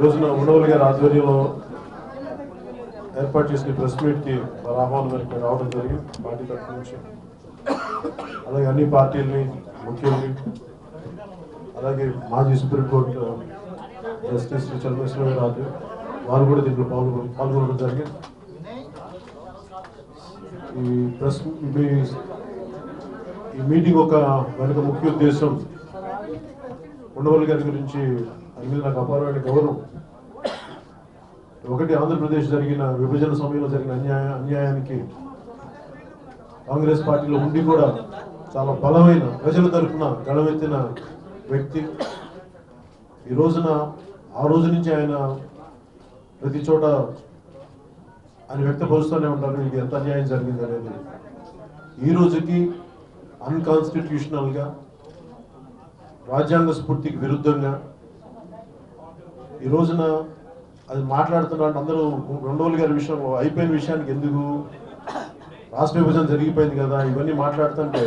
రోజున ఉండవల్లి గారి ఆధ్వర్యంలో ఏర్పాటు చేసిన ప్రెస్ మీట్కి రావాలని ఆహ్వానం మేరకు రావడం జరిగింది. పార్టీ తరఫు నుంచి. అలాగే అన్ని పార్టీలని ముఖ్యుల్ని అలాగే మాజీ supreme court justice Shri Chandrasekhara Raju వారు కూడా దీంట్లో పాల్గొ పాల్గొనడం జరిగింది. ఈ ప్రెస్ మీ- ఈ మీటింగ్ ఒక వెనుక ముఖ్య ఉద్దేశం. ఉండవల్లి గారి గురించి అందులో నాకు అపారమైన గౌరవం. ఒకటి ఆంధ్రప్రదేశ్ జరిగిన విభజన సమయంలో జరిగిన అన్యాయ అన్యాయానికి కాంగ్రెస్ పార్టీలో ఉండి కూడా చాలా బలమైన ప్రజల తరఫున గడవెత్తిన వ్యక్తి. ఈ రోజున ఆ రోజు నుంచి ఆయన ప్రతి చోట ఆయన వ్యక్తపరుస్తూనే ఉంటారు ఇది ఎంత అన్యాయం జరిగింది అనేది. ఈ రోజుకి అన్కాన్స్టిట్యూషనల్గా రాజ్యాంగ స్ఫూర్తికి విరుద్ధంగా ఈ రోజున అది మాట్లాడుతున్నట్టు అందరూ రెండు రోజులు గారి విషయంలో అయిపోయిన విషయానికి ఎందుకు? రాష్ట్ర విభజన జరిగిపోయింది కదా ఇవన్నీ మాట్లాడుతుంటే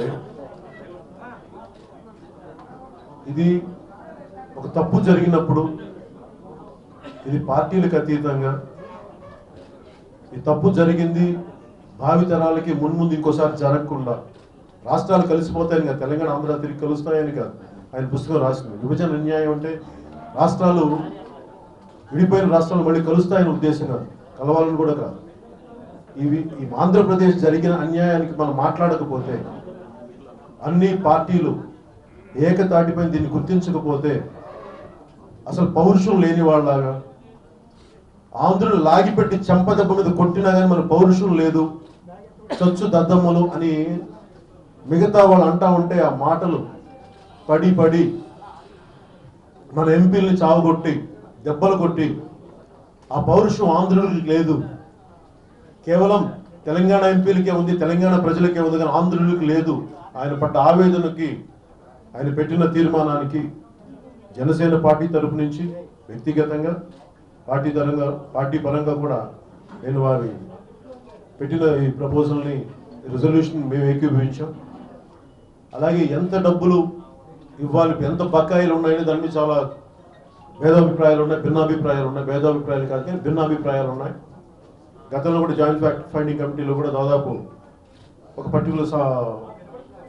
ఇది ఒక తప్పు జరిగినప్పుడు ఇది పార్టీలకు అతీతంగా ఈ తప్పు జరిగింది భావితరాలకి మున్ముందు ఇంకోసారి జరగకుండా రాష్ట్రాలు కలిసిపోతాయని కాదు తెలంగాణ ఆంధ్ర తిరిగి కలుస్తాయని కాదు. ఆయన పుస్తకం రాసింది. విభజన అన్యాయం అంటే రాష్ట్రాలు విడిపోయిన రాష్ట్రాలు మళ్ళీ కలుస్తాయని ఉద్దేశం కాదు. కలవాలని కూడా కాదు. ఇవి ఈ ఆంధ్రప్రదేశ్ జరిగిన అన్యాయానికి మనం మాట్లాడకపోతే అన్ని పార్టీలు ఏకతాటిపై దీన్ని గుర్తించకపోతే అసలు పౌరుషం లేని వాళ్ళలాగా ఆంధ్రులు లాగిపెట్టి చెంపదెబ్బ మీద కొట్టినా కానీ మన పౌరుషం లేదు. చచ్చు దద్దమ్మలు అని మిగతా వాళ్ళు అంటా ఉంటే ఆ మాటలు పడి పడి మన ఎంపీల్ని చావగొట్టి దెబ్బలు కొట్టి ఆ పౌరుషం ఆంధ్రులకు లేదు. కేవలం తెలంగాణ ఎంపీలకే ఉంది తెలంగాణ ప్రజలకే ఉంది కానీ ఆంధ్రులకు లేదు. ఆయన పడ్డ ఆవేదనకి ఆయన పెట్టిన తీర్మానానికి జనసేన పార్టీ తరపు నుంచి వ్యక్తిగతంగా పార్టీ తరంగా పార్టీ పరంగా కూడా నేను వారి పెట్టిన ఈ ప్రపోజల్ని రిజల్యూషన్ మేము ఏకీభవించాం. అలాగే ఎంత డబ్బులు ఇవ్వాలి ఎంత బకాయిలు ఉన్నాయని దాని మీద చాలా భేదాభిప్రాయాలు ఉన్నాయి భిన్నాభిప్రాయాలు ఉన్నాయి భేదాభిప్రాయాలు కాదు కానీ భిన్నాభిప్రాయాలు ఉన్నాయి గతంలో కూడా జాయింట్ ఫ్యాక్ట్ ఫైండింగ్ కమిటీలో కూడా దాదాపు ఒక పర్టికులర్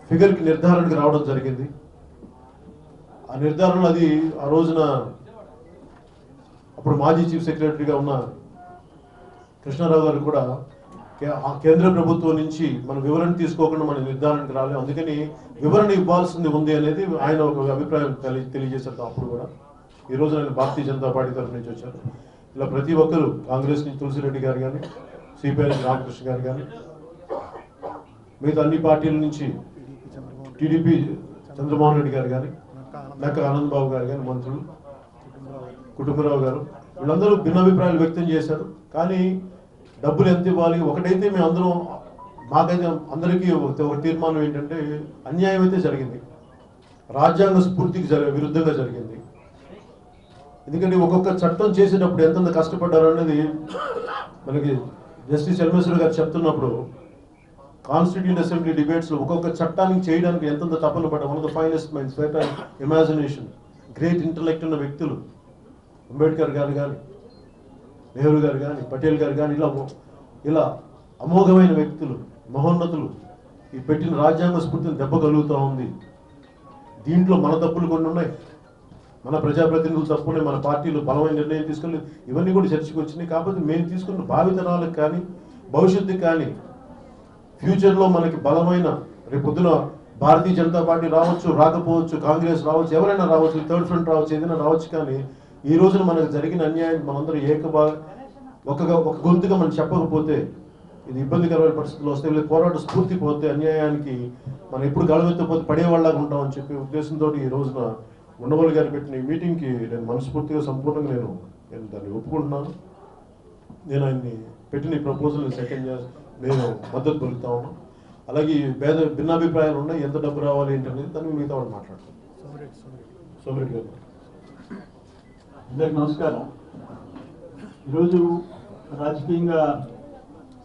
ఫిగర్కి నిర్ధారణకి రావడం జరిగింది. ఆ నిర్ధారణలో అది ఆ రోజున అప్పుడు మాజీ చీఫ్ సెక్రటరీగా ఉన్న కృష్ణారావు గారు కూడా కే- ఆ కేంద్ర ప్రభుత్వం నుంచి మన వివరణ తీసుకోకుండా మన నిర్ధారణకి రాలేదు అందుకని వివరణ ఇవ్వాల్సింది ఉంది అనేది ఆయన ఒక అభిప్రాయం తెలియజేశారు అప్పుడు కూడా. ఈ నేను భారతీయ జనతా పార్టీ తరఫు నుంచి వచ్చాను. ఇలా ప్రతి ఒక్కరు కాంగ్రెస్ నుంచి తులసిరెడ్డి గారు కానీ సిపిఐ నుంచి రామకృష్ణ గారు కానీ మిగతా అన్ని పార్టీల నుంచి టీడీపీ చంద్రమోహన్ రెడ్డి గారు కానీ నక్క ఆనందబాబు గారు కానీ మంత్రులు కుటుంబరావు గారు వీళ్ళందరూ భిన్నాభిప్రాయాలు వ్యక్తం చేశారు. కానీ డబ్బులు ఎంత ఇవ్వాలి? ఒకటైతే మేము అందరం మాకైతే అందరికీ ఒక తీర్మానం ఏంటంటే అన్యాయం అయితే జరిగింది. రాజ్యాంగ స్ఫూర్తికి జరిగే విరుద్ధంగా జరిగింది. ఎందుకంటే ఒక్కొక్క చట్టం చేసేటప్పుడు ఎంతంత కష్టపడ్డారు అనేది మనకి జస్టిస్ ఎల్మేశ్వర్ గారు చెప్తున్నప్పుడు కాన్స్టిట్యూట్ అసెంబ్లీ డిబేట్స్ ఒక్కొక్క చట్టానికి చేయడానికి ఎంతంత తపన పడ్డా one of the finest minds imagination great intellect ఉన్న వ్యక్తులు. అంబేద్కర్ గారు కానీ నెహ్రూ గారు కానీ పటేల్ గారు కానీ ఇలా ఇలా అమోఘమైన వ్యక్తులు మహోన్నతులు. ఈ పెట్టిన రాజ్యాంగ స్ఫూర్తిని దెబ్బ కలుగుతూ ఉంది. దీంట్లో మన తప్పులు కొన్ని ఉన్నాయి. మన ప్రజాప్రతినిధులు తప్పునే మన పార్టీలు బలమైన నిర్ణయం తీసుకెళ్ళి ఇవన్నీ కూడా చర్చకు వచ్చినాయి. కాబట్టి మేము తీసుకున్న భావితనాలకు కానీ భవిష్యత్తుకి కానీ ఫ్యూచర్లో మనకి బలమైన రేపు పొద్దున భారతీయ జనతా పార్టీ రావచ్చు రాకపోవచ్చు కాంగ్రెస్ రావచ్చు ఎవరైనా రావచ్చు థర్డ్ ఫ్రంట్ రావచ్చు ఏదైనా రావచ్చు కానీ ఈ రోజున మనకు జరిగిన అన్యాయం మనందరూ ఏకబా ఒక ఒక గొంతుగా మనం చెప్పకపోతే ఇది ఇబ్బందికరమైన పరిస్థితులు వస్తే లేదు పోరాట స్ఫూర్తి పోతే అన్యాయానికి మనం ఎప్పుడు గడవెత్తపోతే పడేవాళ్ళగా ఉంటామని చెప్పి ఉద్దేశంతో ఈ రోజున ఉండవల్లి గారు పెట్టిన ఈ మీటింగ్కి నేను మనస్ఫూర్తిగా సంపూర్ణంగా నేను నేను దాన్ని ఒప్పుకుంటున్నాను. నేను ఆయన్ని పెట్టిన ఈ ప్రపోజల్ సెకండ్ నేను మద్దతు పలుకుతా ఉన్నాను అలాగే ఈ భేద భిన్నాభిప్రాయాలు ఉన్నాయి. ఎంత డబ్బు రావాలి ఏంటి అనేది దాన్ని మిగతా వాళ్ళు మాట్లాడతాం సోమిరెడ్డి గారు. అందరికి నమస్కారం. ఈరోజు రాజకీయంగా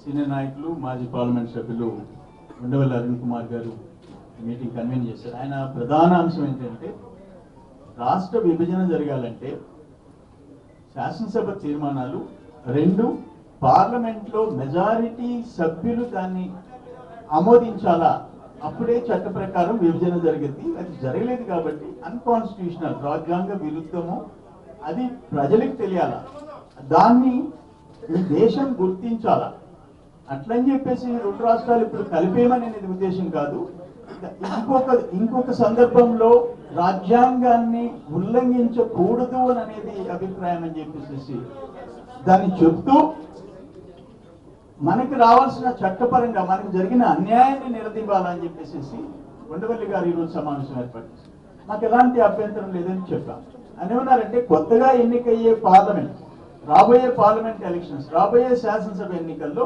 సీనియర్ నాయకులు మాజీ పార్లమెంట్ సభ్యులు ఉండవల్లి అరుణ్ కుమార్ గారు మీటింగ్ కన్వీన్ చేశారు. ఆయన ప్రధాన అంశం ఏంటంటే రాష్ట్ర విభజన జరగాలంటే శాసనసభ తీర్మానాలు రెండు పార్లమెంట్లో మెజారిటీ సభ్యులు దాన్ని ఆమోదించాలా? అప్పుడే చట్ట ప్రకారం విభజన జరిగింది. అది జరగలేదు కాబట్టి అన్కాన్స్టిట్యూషనల్ రాజ్యాంగ విరుద్ధము. అది ప్రజలకు తెలియాలా? దాన్ని ఈ దేశం గుర్తించాలా? అట్లని చెప్పేసి రెండు రాష్ట్రాలు ఇప్పుడు కలిపేయమని ఉద్దేశం కాదు. ఇంకొక ఇంకొక సందర్భంలో రాజ్యాంగాన్ని ఉల్లంఘించకూడదు అని అనేది అభిప్రాయం అని చెప్పేసి దాన్ని చెప్తూ మనకి రావాల్సిన చట్టపరంగా మనకు జరిగిన అన్యాయాన్ని నిలదీవాలని చెప్పేసి ఉండవల్లి గారు ఈరోజు సమావేశం ఏర్పాటు నాకు మాకు ఎలాంటి అభ్యంతరం లేదని చెప్పాం అని ఏమన్నారంటే కొత్తగా ఎన్నికయ్యే పార్లమెంట్ రాబోయే పార్లమెంట్ ఎలక్షన్స్ రాబోయే శాసనసభ ఎన్నికల్లో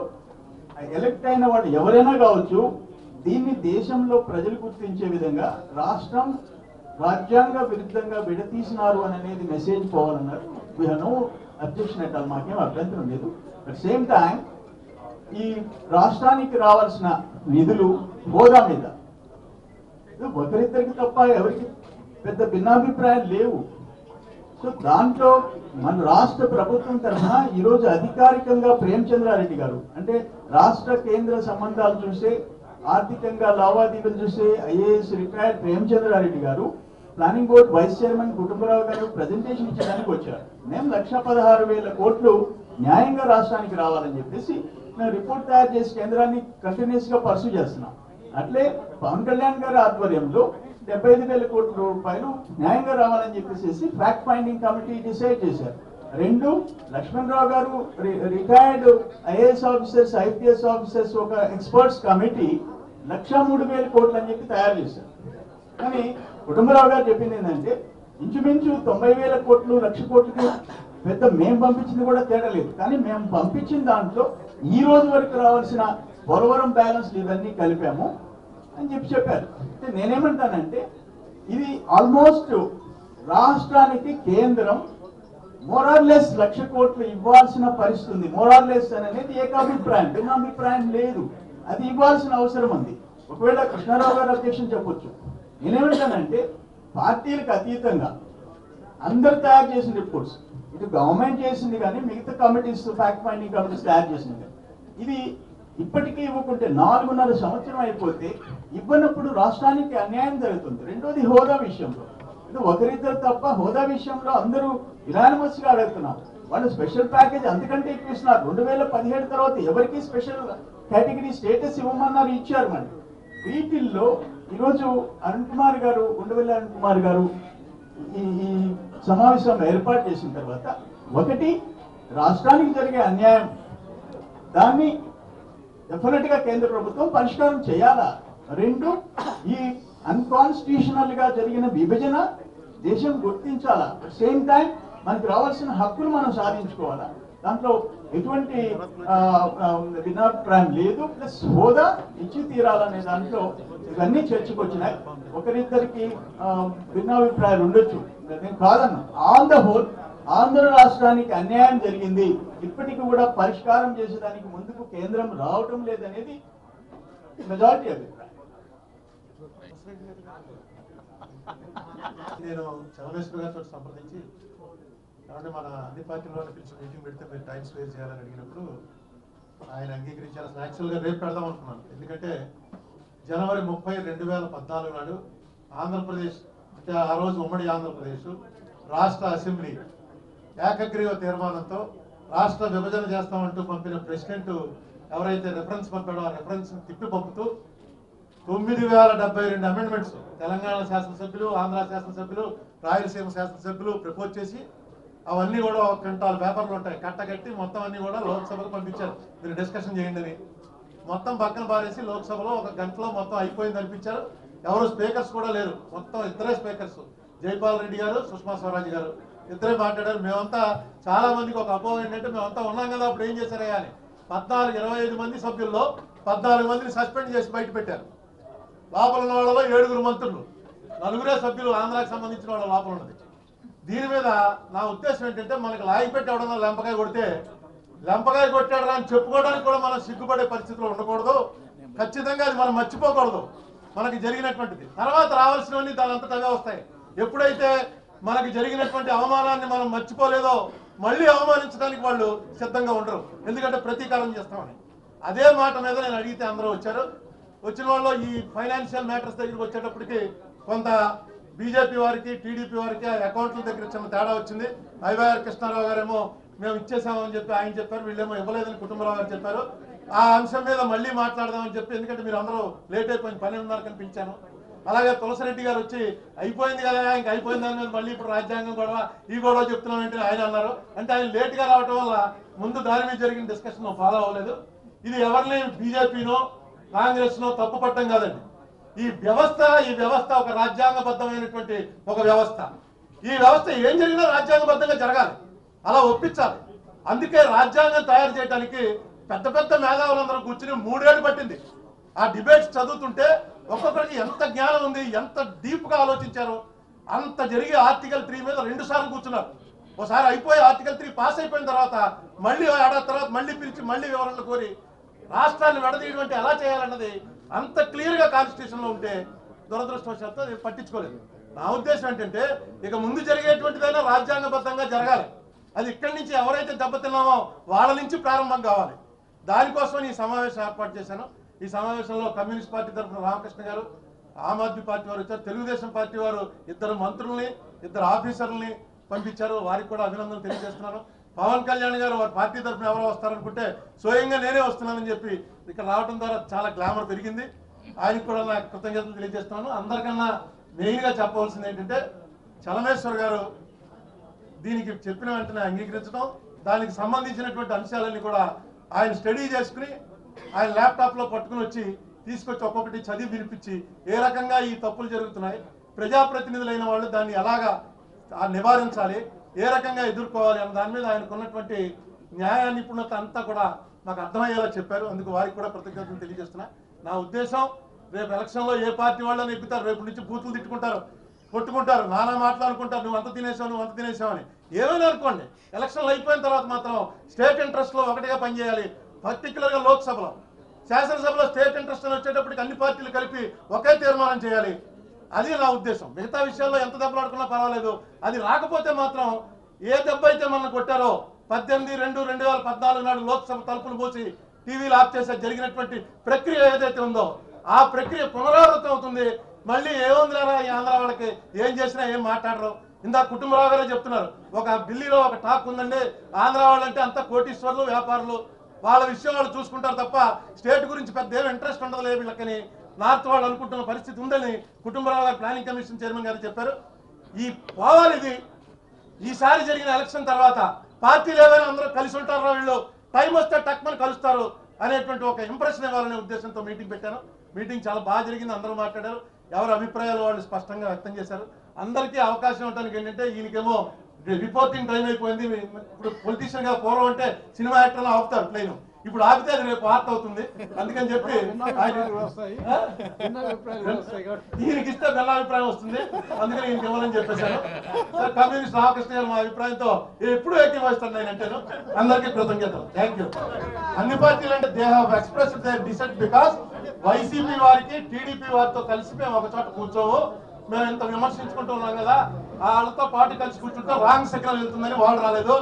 ఎలక్ట్ అయిన వాళ్ళు ఎవరైనా కావచ్చు దీన్ని దేశంలో ప్రజలు గుర్తించే విధంగా రాష్ట్రం రాజ్యాంగ విరుద్ధంగా విడతీసినారు అని అనేది మెసేజ్ పోవాలన్నారు వీ హో అబ్జెక్షన్ అట్ మాకేం అభ్యంతరం లేదు. అట్ సేమ్ టైం ఈ రాష్ట్రానికి రావాల్సిన నిధులు హోదా మీద. ఒకరిద్దరికి తప్ప ఎవరికి పెద్ద భిన్నాభిప్రాయాలు లేవు. సో దాంట్లో మన రాష్ట్ర ప్రభుత్వం తరఫున ఈరోజు అధికారికంగా ప్రేమచంద్రారెడ్డి గారు అంటే రాష్ట్ర కేంద్ర సంబంధాలు చూస్తే ఆర్థికంగా లావాదేవీలు చూసే IAS retired Premachandra Reddy garu planning board vice chairman Kutumba Rao garu presentation ఇచ్చడానికి వచ్చారు. మేము లక్ష పదహారు వేల కోట్లు న్యాయంగా రాష్ట్రానికి రావాలని చెప్పేసి మేము రిపోర్ట్ తయారు చేసి కేంద్రాన్ని కంటిన్యూస్గా పర్సూ చేస్తున్నాం. అట్లే పవన్ కళ్యాణ్ గారి ఆధ్వర్యంలో డెబ్బై ఐదు వేల కోట్ల రూపాయలు న్యాయంగా రావాలని చెప్పేసి ఫ్యాక్ట్ ఫైండింగ్ కమిటీ డిసైడ్ చేశారు. రెండు Lakshman Rao garu retired IAS officers IPS officers ఒక ఎక్స్పర్ట్స్ కమిటీ లక్ష మూడు వేల కోట్లు అని చెప్పి తయారు చేశారు. కానీ కుటుంబరావు గారు చెప్పింది ఏంటంటే ఇంచుమించు తొంభై వేల కోట్లు లక్ష కోట్లకి పెద్ద మేము పంపించింది కూడా తేడా లేదు. కానీ మేము పంపించిన దాంట్లో ఈ రోజు వరకు రావాల్సిన పోలవరం బ్యాలెన్స్ ఇవన్నీ కలిపాము అని చెప్పి చెప్పారు. అంటే నేనేమంటానంటే ఇది ఆల్మోస్ట్ రాష్ట్రానికి కేంద్రం మోరార్లెస్ లక్ష కోట్లు ఇవ్వాల్సిన పరిస్థితి ఉంది. మోరార్లెస్ అనేది ఏకాభిప్రాయం. భిన్నాభిప్రాయం లేదు. అది ఇవ్వాల్సిన అవసరం ఉంది. ఒకవేళ కృష్ణారావు గారు అధ్యక్షం చెప్పొచ్చు. నేనేమంటానంటే పార్టీలకు అతీతంగా అందరు తయారు చేసిన రిపోర్ట్స్ ఇటు గవర్నమెంట్ చేసింది కానీ మిగతా కమిటీస్ ఫ్యాక్ట్ ఫైండింగ్ కమిటీస్ తయారు చేసింది కానీ. ఇది ఇప్పటికీ ఇవ్వకుంటే నాలుగున్నర సంవత్సరం అయిపోతే ఇవ్వనప్పుడు రాష్ట్రానికి అన్యాయం జరుగుతుంది. రెండోది హోదా విషయంలో. ఒకరిద్దరు తప్ప హోదా విషయంలో అందరూ యునానిమస్గా అడుగుతున్నారు వాళ్ళు స్పెషల్ ప్యాకేజ్ అందుకంటే ఎక్కువ ఇస్తున్నారు. రెండు వేల పదిహేడు తర్వాత ఎవరికి స్పెషల్ కేటగిరీ స్టేటస్ ఇవ్వమన్నారు ఇచ్చారు మరి. వీటిల్లో ఈరోజు అరుణ్ కుమార్ గారు ఉండవల్లి అరుణ్ కుమార్ గారు ఈ సమావేశంలో సమావేశం ఏర్పాటు చేసిన తర్వాత ఒకటి రాష్ట్రానికి జరిగే అన్యాయం. దాన్ని డెఫినెట్గా కేంద్ర ప్రభుత్వం పరిష్కారం చేయాలా? రెండు ఈ అన్కాన్స్టిట్యూషనల్గా జరిగిన విభజన దేశం గుర్తించాలా? సేమ్ టైం మనకు రావాల్సిన హక్కులు మనం సాధించుకోవాలా? దాంట్లో ఎటువంటి ఆ, భిన్నాభిప్రాయం లేదు. ప్లస్ హోదా ఇచ్చి తీరాలనే దాంట్లో ఇవన్నీ చర్చకు వచ్చినాయి ఒకరిద్దరికి భిన్నాభిప్రాయాలు ఉండొచ్చు. నేను కాదన్నా. ఆన్ ద హోల్ ఆంధ్ర రాష్ట్రానికి అన్యాయం జరిగింది. ఇప్పటికి కూడా పరిష్కారం చేసేదానికి ముందుకు కేంద్రం రావటం లేదనేది మెజారిటీ అభిప్రాయం. నేను చంద్రశేఖర్ గారితో సంప్రదించి కాబట్టి మన అన్ని పార్టీల్లో పిలిచి మీటింగ్ పెడితే మీరు టైం స్పేర్ చేయాలని అడిగినప్పుడు ఆయన అంగీకరించారు. అసలు యాక్చువల్గా రేపు పెడదాం అనుకున్నాను. ఎందుకంటే జనవరి ముప్పై రెండు వేల పద్నాలుగు నాడు ఆంధ్రప్రదేశ్ అంటే ఆ రోజు ఉమ్మడి ఆంధ్రప్రదేశ్ రాష్ట్ర అసెంబ్లీ ఏకగ్రీవ తీర్మానంతో రాష్ట్ర విభజన చేస్తామంటూ పంపిన ప్రెసిడెంట్ ఎవరైతే రెఫరెన్స్ పంపాడో ఆ రెఫరెన్స్ తిప్పి పంపుతూ తొమ్మిది వేల డెబ్బై రెండు అమెండ్మెంట్స్ తెలంగాణ శాసనసభ్యులు ఆంధ్ర శాసనసభ్యులు రాయలసీమ శాసనసభ్యులు ప్రపోజ్ చేసి అవన్నీ కూడా ఒక క్వింటాల్ పేపర్లు ఉంటాయి. కట్టగట్టి మొత్తం అన్ని కూడా లోక్సభకు పంపించారు. మీరు డిస్కషన్ చేయండి అని. మొత్తం పక్కన పారేసి లోక్సభలో ఒక గంటలో మొత్తం అయిపోయింది అనిపించారు. ఎవరు స్పీకర్స్ కూడా లేరు. మొత్తం ఇద్దరే స్పీకర్స్. జైపాల్ రెడ్డి గారు సుష్మా స్వరాజ్ గారు. ఇద్దరే మాట్లాడారు. మేమంతా చాలా మందికి ఒక అపోహ ఏంటంటే మేమంతా ఉన్నాం కదా అప్పుడు ఏం చేశారయ్యా అని. పద్నాలుగు ఇరవై ఐదు మంది సభ్యుల్లో పద్నాలుగు మందిని సస్పెండ్ చేసి బయట పెట్టారు. లోపల ఉన్న వాళ్ళలో ఏడుగురు మంత్రులు. నలుగురే సభ్యులు ఆంధ్రాకి సంబంధించిన వాళ్ళ లోపల ఉన్నది. దీని మీద నా ఉద్దేశం ఏంటంటే మనకి లాగి పెట్టి ఎవడన్నా లెంపకాయ కొడితే లెంపకాయ కొట్టాడు అని చెప్పుకోవడానికి కూడా మనం సిగ్గుపడే పరిస్థితిలో ఉండకూడదు. ఖచ్చితంగా అది మనం మర్చిపోకూడదు. మనకి జరిగినటువంటిది. తర్వాత రావాల్సినవన్నీ దాని అంతటా వస్తాయి. ఎప్పుడైతే మనకి జరిగినటువంటి అవమానాన్ని మనం మర్చిపోలేదో మళ్ళీ అవమానించడానికి వాళ్ళు సిద్ధంగా ఉండరు. ఎందుకంటే ప్రతీకారం చేస్తామని. అదే మాట మీద నేను అడిగితే అందరూ వచ్చారు. వచ్చిన వాళ్ళు ఈ ఫైనాన్షియల్ మ్యాటర్స్ దగ్గరికి వచ్చేటప్పటికి కొంత బీజేపీ వారికి టీడీపీ వారికి ఆ అకౌంట్ల దగ్గర చిన్న తేడా వచ్చింది. ఐవైఆర్ కృష్ణారావు గారేమో మేము ఇచ్చేసామని చెప్పి ఆయన చెప్పారు. వీళ్ళేమో ఇవ్వలేదని కుటుంబరావు గారు చెప్పారు. ఆ అంశం మీద మళ్ళీ మాట్లాడదామని చెప్పి ఎందుకంటే మీరు అందరూ లేట్ అయిపోయింది పని ఉన్నారు కనిపించాను. అలాగే తులసిరెడ్డి గారు వచ్చి అయిపోయింది కదా ఇంకా అయిపోయింది దాని మీద మళ్ళీ ఇప్పుడు రాజ్యాంగం గొడవ ఈ గొడవ చెప్తున్నాం అంటే ఆయన అన్నారు. అంటే ఆయన లేట్గా రావటం వల్ల ముందు దాని మీద జరిగిన డిస్కషన్ ఫాలో అవ్వలేదు. ఇది ఎవరిని బీజేపీనో కాంగ్రెస్లో తప్పు పట్టం కాదండి. ఈ వ్యవస్థ ఈ వ్యవస్థ ఒక రాజ్యాంగబద్ధమైనటువంటి ఒక వ్యవస్థ. ఈ వ్యవస్థ ఏం జరిగినా రాజ్యాంగబద్ధంగా జరగాలి. అలా ఒప్పించాలి. అందుకే రాజ్యాంగం తయారు చేయడానికి పెద్ద పెద్ద మేధావులందరూ కూర్చుని మూడేళ్ళు పట్టింది. ఆ డిబేట్స్ చదువుతుంటే ఒక్కొక్కరికి ఎంత జ్ఞానం ఉంది ఎంత డీప్గా ఆలోచించారు అంత జరిగి ఆర్టికల్ త్రీ మీద రెండు సార్లు కూర్చున్నారు. ఒకసారి అయిపోయి ఆర్టికల్ త్రీ పాస్ అయిపోయిన తర్వాత మళ్ళీ ఏడాది తర్వాత మళ్ళీ పిలిచి మళ్ళీ వివరణలు కోరి రాష్ట్రాన్ని విడదీయడం ఎలా చేయాలన్నది అంత క్లియర్గా కాన్స్టిట్యూషన్లో ఉంటే దురదృష్టవశాత్తు అది పట్టించుకోలేదు. నా ఉద్దేశం ఏంటంటే ఇక ముందు జరిగేటువంటిదైనా రాజ్యాంగబద్ధంగా జరగాలి. అది ఇక్కడి నుంచి ఎవరైతే దెబ్బతిన్నామో వాళ్ళ నుంచి ప్రారంభం కావాలి. దానికోసం ఈ సమావేశం ఏర్పాటు చేశాను. ఈ సమావేశంలో కమ్యూనిస్ట్ పార్టీ తరఫున రామకృష్ణ గారు ఆమ్ ఆద్మీ పార్టీ వారు వచ్చారు. తెలుగుదేశం పార్టీ వారు ఇద్దరు మంత్రుల్ని ఇద్దరు ఆఫీసర్లని పంపించారు. వారికి కూడా అభినందనలు తెలియజేస్తున్నారు పవన్ కళ్యాణ్ గారు వారి పార్టీ తరఫున ఎవరో వస్తారనుకుంటే స్వయంగా నేనే వస్తున్నానని చెప్పి ఇక్కడ రావడం ద్వారా చాలా గ్లామర్ పెరిగింది. ఆయనకు కూడా నా కృతజ్ఞతలు తెలియజేస్తున్నాను. అందరికన్నా మెయిన్గా చెప్పవలసింది ఏంటంటే చలమేశ్వర్ గారు దీనికి చెప్పిన వెంటనే అంగీకరించడం దానికి సంబంధించినటువంటి అంశాలన్నీ కూడా ఆయన స్టడీ చేసుకుని ఆయన ల్యాప్టాప్లో పట్టుకుని వచ్చి తీసుకొచ్చి ఒక్కొక్కటి చదివి వినిపించి ఏ రకంగా ఈ తప్పులు జరుగుతున్నాయి ప్రజాప్రతినిధులైన వాళ్ళు దాన్ని ఎలాగా నివారించాలి ఏ రకంగా ఎదుర్కోవాలి అన్న దాని మీద ఆయనకు ఉన్నటువంటి న్యాయ నిపుణత అంతా కూడా నాకు అర్థమయ్యేలా చెప్పారు. అందుకు వారికి కూడా కృతజ్ఞతలు తెలియజేస్తున్నా. నా ఉద్దేశం రేపు ఎలక్షన్లో ఏ పార్టీ వాళ్ళని ఎక్కుతారు రేపు నుంచి బూతులు తిట్టుకుంటారు కొట్టుకుంటారు నానా మాట్లాడుకుంటారు నువ్వు అంత తినేసావు నువ్వు అంత తినేసావు అని. ఏమైనా అనుకోండి ఎలక్షన్లు అయిపోయిన తర్వాత మాత్రం స్టేట్ ఇంట్రెస్ట్లో ఒకటిగా పనిచేయాలి పర్టికులర్గా లోక్సభలో. శాసనసభలో స్టేట్ ఇంట్రెస్ట్ అని వచ్చేటప్పటికి అన్ని పార్టీలు కలిపి ఒకే తీర్మానం చేయాలి. అది నా ఉద్దేశం. మిగతా విషయాల్లో ఎంత దెబ్బలాడుకున్నా పర్వాలేదు. అది రాకపోతే మాత్రం ఏ దెబ్బ అయితే మనం కొట్టారో పద్దెనిమిది రెండు రెండు వేల పద్నాలుగు నాడు లోక్సభ తలుపులు మూసి టీవీలు ఆఫ్ చేసే జరిగినటువంటి ప్రక్రియ ఏదైతే ఉందో ఆ ప్రక్రియ పునరావృతం అవుతుంది. మళ్ళీ ఏముందిలేరా ఈ ఆంధ్ర వాళ్ళకి? ఏం చేసినా ఏం మాట్లాడరు. ఇందా కుటుంబరావు గారే చెప్తున్నారు ఒక ఢిల్లీలో ఒక టాక్ ఉందండి. ఆంధ్ర వాళ్ళంటే అంత కోటీశ్వర్లు వ్యాపారులు. వాళ్ళ విషయం వాళ్ళు చూసుకుంటారు తప్ప స్టేట్ గురించి పెద్ద ఏం ఇంట్రెస్ట్ లేదు వీళ్ళకని. నార్త్ వాళ్ళు అనుకుంటున్న పరిస్థితి ఉందని కుటుంబరావు గారు ప్లానింగ్ కమిషన్ చైర్మన్ గారు చెప్పారు. ఈ పోవాలి ఇది. ఈసారి జరిగిన ఎలక్షన్ తర్వాత పార్టీలు ఏవైనా అందరూ కలిసి ఉంటారో వీళ్ళు? టైం వస్తే టక్మని కలుస్తారు అనేటువంటి ఒక ఇంప్రెషన్ ఇవ్వాలనే ఉద్దేశంతో మీటింగ్ పెట్టాను. మీటింగ్ చాలా బాగా జరిగింది అందరూ మాట్లాడారు. ఎవరి అభిప్రాయాలు వాళ్ళు స్పష్టంగా వ్యక్తం చేశారు. అందరికీ అవకాశం ఇవ్వడానికి ఏంటంటే ఈయనకేమో రిపోర్టింగ్ టైం అయిపోయింది. ఇప్పుడు పొలిటీషియన్గా పూర్వం అంటే సినిమా యాక్టర్లు ఆపుతారు ప్లేను ఇప్పుడు ఆపితే అది రేపు ఆర్ట్ అవుతుంది. అందుకని చెప్పి? ఈయనకి ఇస్తే బెల్ల అభిప్రాయం వస్తుంది. అందుకని ఈయనకి ఇవ్వాలని చెప్పేశాను. సార్ కమ్యూనిస్ట్ రామకృష్ణ మా అభిప్రాయంతో ఎప్పుడు ఏకీభవిస్తాను నేను అంటాను అందరికీ కృతజ్ఞతలు. థ్యాంక్ యూ అన్ని పార్టీలు అంటే they have express their decide because YCP వారికి టీడీపీ వారితో కలిసి మేము ఒక చోట కూర్చోము. మేము ఇంత విమర్శించుకుంటూ ఉన్నాం కదా. వాళ్ళతో పాటు కలిసి కూర్చుంటే రాంగ్ సిగ్నల్ వెళ్తుందని వాళ్ళు రాలేదు.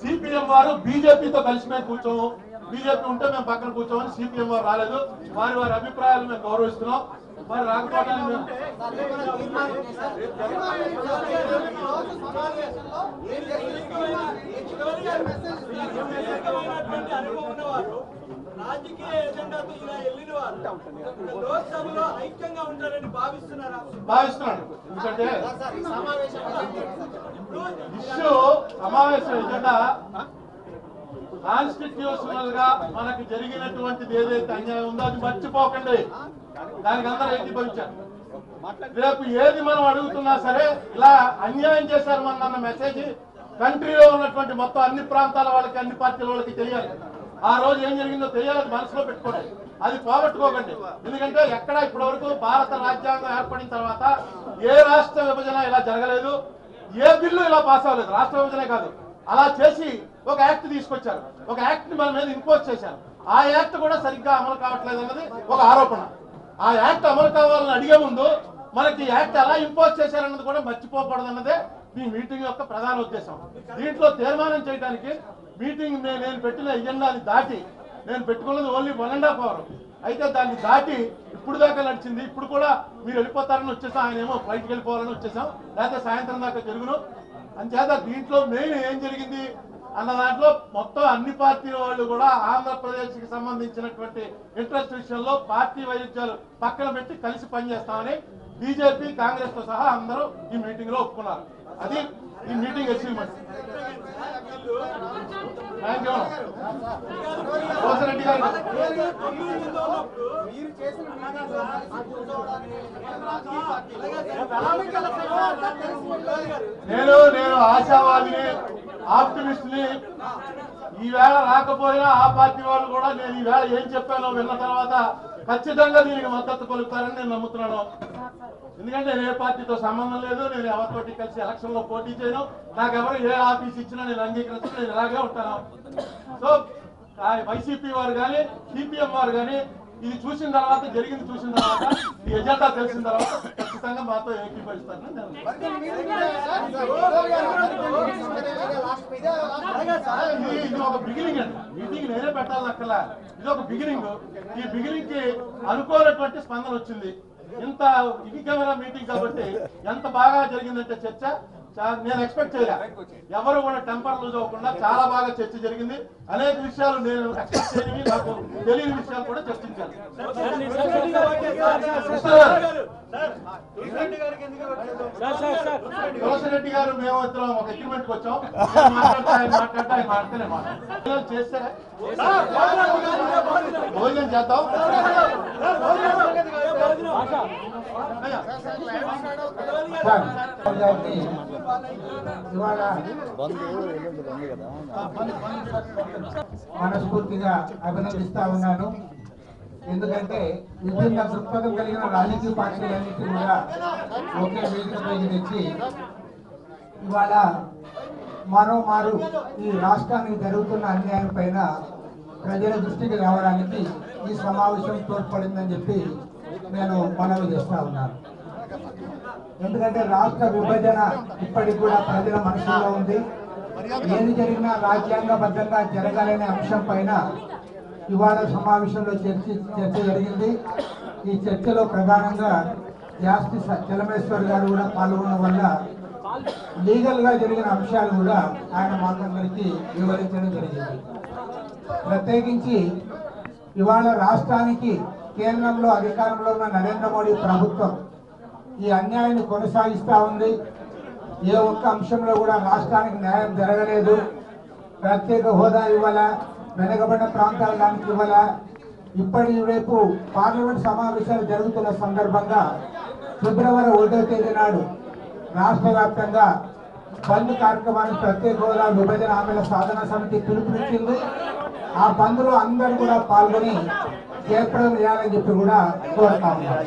సిపిఎం వారు బీజేపీతో కలిసి మేము కూర్చోము. బీజేపీ ఉంటే మేము పక్కన కూర్చోమని సిపిఎం వారు రాలేదు. వారి వారి అభిప్రాయాలు మేము గౌరవిస్తున్నాం. మరి రాకపోవడానికి మేము సుదీర్ఘమైనటువంటి అనుభవం ఉన్నవారు రాజకీయ ఎజెండాతో ఇలా వెళ్ళిన వారు లోక్సభలో ఐక్యంగా ఉంటారని భావిస్తున్నారా భావిస్తున్నాడు ఎందుకంటే సమావేశం ఎజెండా కాన్స్టిట్యూషనల్గా మనకు జరిగినటువంటిది ఏదైతే అన్యాయం ఉందో అది మర్చిపోకండి. దానికి అందరూ ఏకీభవించారు. రేపు ఏది మనం అడుగుతున్నా సరే ఇలా అన్యాయం చేశారు మన అన్న మెసేజ్ కంట్రీలో ఉన్నటువంటి మొత్తం అన్ని ప్రాంతాల వాళ్ళకి అన్ని పార్టీల వాళ్ళకి తెలియాలి. ఆ రోజు ఏం జరిగిందో తెలియాలని మనసులో పెట్టుకోండి. అది పోగొట్టుకోకండి. ఎందుకంటే ఎక్కడ ఇప్పటి వరకు భారత రాజ్యాంగం ఏర్పడిన తర్వాత ఏ రాష్ట్ర విభజన ఇలా జరగలేదు. ఏ బిల్లు ఇలా పాస్ అవ్వలేదు. రాష్ట్ర విభజనే కాదు. అలా చేసి ఒక యాక్ట్ తీసుకొచ్చారు. ఒక యాక్ట్ని మన మీద ఇంపోజ్ చేశారు. ఆ యాక్ట్ కూడా సరిగ్గా అమలు కావట్లేదు అన్నది ఒక ఆరోపణ. ఆ యాక్ట్ అమలు కావాలని అడిగే ముందు మనకి యాక్ట్ ఎలా ఇంపోజ్ చేశారన్నది కూడా మర్చిపోకూడదు అన్నదే మీ మీటింగ్ యొక్క ప్రధాన ఉద్దేశం. దీంట్లో తీర్మానం చేయడానికి మీటింగ్ నేను పెట్టిన ఎజెండాని దాటి నేను పెట్టుకున్నది only one and half hour. అయితే దాన్ని దాటి ఇప్పుడు దాకా నడిచింది. ఇప్పుడు కూడా మీరు వెళ్ళిపోతారని వచ్చేసాం. ఆయన ఏమో ఫ్లైట్కి వెళ్ళిపోవాలని వచ్చేసాం. లేకపోతే సాయంత్రం దాకా జరుగును. అంచేత దీంట్లో మెయిన్ ఏం జరిగింది అన్న దాంట్లో మొత్తం అన్ని పార్టీల వాళ్ళు కూడా ఆంధ్రప్రదేశ్కి సంబంధించినటువంటి ఇంట్రెస్ట్ విషయంలో పార్టీ వైరుధ్యాలు పక్కన పెట్టి కలిసి పనిచేస్తామని బీజేపీ కాంగ్రెస్తో సహా అందరూ ఈ మీటింగ్లో ఒప్పుకున్నారు. అది ఈ meeting achievement thank you Rosa Reddy garu. నేను నేను ఆశావాదిని ఆప్టిమిస్ట్ని ఈవేళ రాకపోయినా ఆ పార్టీ వాళ్ళు కూడా నేను ఈవేళ ఏం చెప్పానో విన్న తర్వాత ఖచ్చితంగా దీనికి మద్దతు పలుకుతారని నేను నమ్ముతున్నాను. ఎందుకంటే నేను ఏ పార్టీతో సంబంధం లేదు నేను ఎవరితోటి కలిసి ఎలక్షన్లో పోటీ చేయను. నాకు ఎవరు ఏ ఆఫీస్ ఇచ్చినా నేను అంగీకరించను నేను ఇలాగే ఉంటాను. సో ఆ వైసీపీ వారు కానీ సిపిఎం వారు కానీ ఇది చూసిన తర్వాత జరిగింది చూసిన తర్వాత ఈ ఎజెండా తెలిసిన తర్వాత ఖచ్చితంగా మాతో ఏకీభవిస్తారని ఇది ఒక బిగినింగ్ అండి. మీటింగ్ నేనే పెట్టాలి అక్కల ఇది ఒక బిగినింగ్ ఈ బిగినింగ్కి అనుకోనటువంటి స్పందన వచ్చింది. ఇంత ఇదిగమైన మీటింగ్ కాబట్టి ఎంత బాగా జరిగిందంటే చర్చ నేను ఎక్స్పెక్ట్ చేయలే. ఎవరు కూడా టెంపర్ లూజ్ అవ్వకుండా చాలా బాగా చర్చ జరిగింది. అనేక విషయాలు నేను నాకు తెలియని విషయాలు కూడా చర్చించాను తులసిరెడ్డి గారు మేము ఇద్దరం ఒక అగ్రిమెంట్ వచ్చాం. నేను మాట్లాడతా ఆయన మాట్లాడతా మాట్లాడతానే చేస్తారా భోజనం చేద్దాం. ఇవాళ మనస్ఫూర్తిగా అభినందిస్తా ఉన్నాను. ఎందుకంటే విభిన్న దృక్పథం కలిగిన రాజకీయ పార్టీలన్నిటి కూడా ఒకే వేదికపైకి తెచ్చి ఇవాళ మరోమారు ఈ రాష్ట్రానికి జరుగుతున్న అన్యాయం పైన ప్రజల దృష్టికి రావడానికి ఈ సమావేశం తోడ్పడిందని చెప్పి నేను మనవి చేస్తా ఉన్నాను. ఎందుకంటే రాష్ట్ర విభజన ఇప్పటికి కూడా ప్రజల మనసులో ఉంది. ఏది జరిగినా రాజ్యాంగబద్ధంగా జరగాలనే అంశం పైన ఇవాళ సమావేశంలో చర్చ చర్చ జరిగింది. ఈ చర్చలో ప్రధానంగా జాస్టిస్ చలమేశ్వర్ గారు కూడా పాల్గొనడం వల్ల లీగల్గా జరిగిన అంశాలు కూడా ఆయన మాకందరికి వివరించడం జరిగింది. ప్రత్యేకించి ఇవాళ రాష్ట్రానికి కేంద్రంలో అధికారంలో ఉన్న నరేంద్ర మోడీ ప్రభుత్వం ఈ అన్యాయాన్ని కొనసాగిస్తా ఉంది. ఏ ఒక్క అంశంలో కూడా రాష్ట్రానికి న్యాయం జరగలేదు. ప్రత్యేక హోదా ఇవ్వాల? వెనకబడిన ప్రాంతాల దానికి ఇవ్వాల? ఇప్పటి రేపు పార్లమెంట్ సమావేశాలు జరుగుతున్న సందర్భంగా ఫిబ్రవరి ఒకటో తేదీ నాడు రాష్ట్ర వ్యాప్తంగా బంద్ కార్యక్రమానికి ప్రత్యేక హోదా విభజన హామీల సాధన సమితి పిలుపునిచ్చింది. ఆ బంద్లో అందరూ కూడా పాల్గొని జయప్రదం చేయాలని చెప్పి కూడా కోరుతా ఉన్నారు